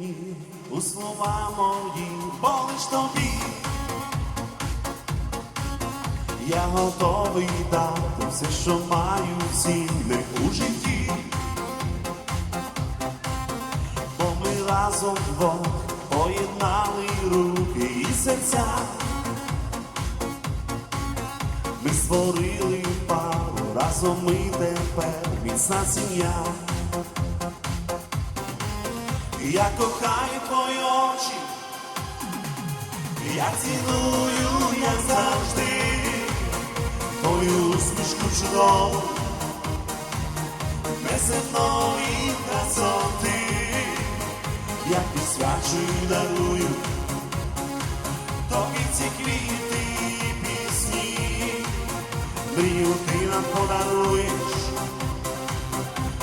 єдині у слова мої, бо лиш тобі. Я готовий дати все, що маю цінне у житті. Бо ми разом двох поєднали руки і серця. Ми створили пару, разом ми тепер міцна сім'я. Я кохаю твої очі, я ціную, як завжди, твою усмішку чудову, неземної красоти, я присвячую, дарую, тобі ці квіти і пісні, мрію ти нам подаруєш,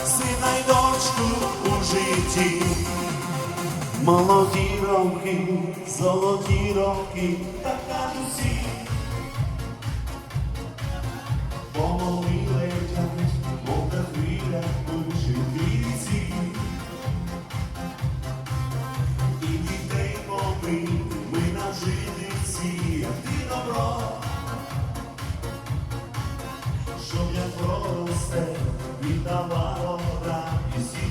сина й дочку у житті. Молоді роки, золоті роки, так кажуть всі. Помоли летять, мов та хвиля у живіці. І дітей побити, ми нажити всі, як ти добро. Щоб я проросте, віддавало радість і тепло.